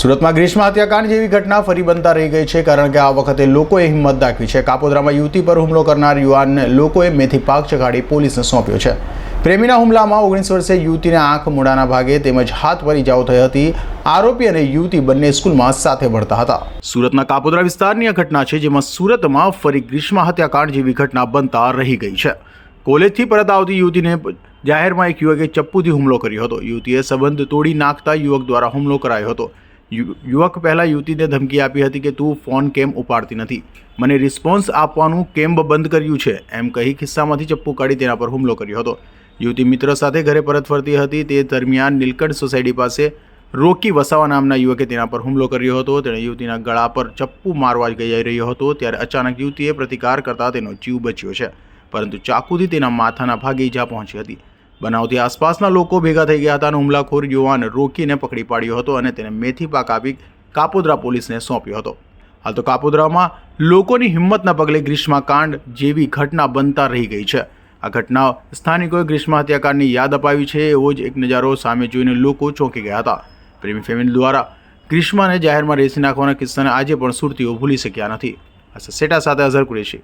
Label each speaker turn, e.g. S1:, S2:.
S1: સુરતમાં ગ્રીષ્મ હત્યાકાંડ જેવી ઘટના ફરી બનતા રહી ગઈ છે કારણ કે આ વખતે લોકોએ હિંમત દાખવી છે. કાપોદ્રામાં યુવતી પર હુમલો કરનાર યુવાનને લોકોએ મેથી પાક ચગાડી પોલીસને સોંપ્યો છે. પ્રેમીના હુમલામાં ઓગણીસ વર્ષે યુવતીને આંખ મોડાના ભાગે તેમજ હાથ પર ઇજાઓ થઈ હતી. આરોપી અને યુવતી બંને સ્કૂલમાં સાથે ભણતા હતા. સુરતના કાપોદ્રા વિસ્તારની આ ઘટના છે જેમાં સુરતમાં ફરી ગ્રીષ્મ હત્યાકાંડ જેવી ઘટના બનતા રહી ગઈ છે. કોલેજથી પરત આવતી યુવતીને જાહેરમાં એક યુવકે ચપ્પુથી હુમલો કર્યો હતો. યુવતીએ સંબંધ તોડી નાખતા યુવક દ્વારા હુમલો કરાયો હતો. યુવક પહેલાં યુવતીને ધમકી આપી હતી કે તું ફોન કેમ ઉપાડતી નથી? મને રિસ્પોન્સ આપવાનું કેમ બંધ કર્યું છે. એમ કહી ખિસ્સામાંથી ચપ્પુ કાઢી તેના પર હુમલો કર્યો હતો. યુવતી મિત્ર સાથે ઘરે પરત ફરતી હતી. તે દરમિયાન નીલકંઠ સોસાયટી પાસે રોકી વસાવા નામના યુવકે તેના પર હુમલો કર્યો હતો. તેણે યુવતીના ગળા પર ચપ્પુ મારવા જઈ રહ્યો હતો. ત્યારે અચાનક યુવતીએ પ્રતિકાર કરતા તેનો જીવ બચ્યો છે. પરંતુ ચાકુથી તેના માથાના ભાગે ઈજા પહોંચી હતી. બનાવથી આસપાસના લોકો ભેગા થઈ ગયા હતા અને હુમલાખોર યુવાન રોકીને પકડી પાડ્યો હતો અને તેને મેથી પાક આપી કાપોદ્રા પોલીસને સોંપ્યો હતો. હાલ તો કાપોદ્રામાં લોકોની હિંમતના પગલે ગ્રીષ્માકાંડ જેવી ઘટના બનતા રહી ગઈ છે. આ ઘટના સ્થાનિકોએ ગ્રીષ્મ હત્યાકાંડની યાદ અપાવી છે એવો જ એક નજારો સામે જોઈને લોકો ચોંકી ગયા હતા. પ્રેમી ફેમિલી દ્વારા ગ્રીષ્માને જાહેરમાં રેસી નાખવાના કિસ્સાને આજે પણ સુરતીઓ ભૂલી શક્યા નથી. આ સેટા સાથે અઝર કુરેશી.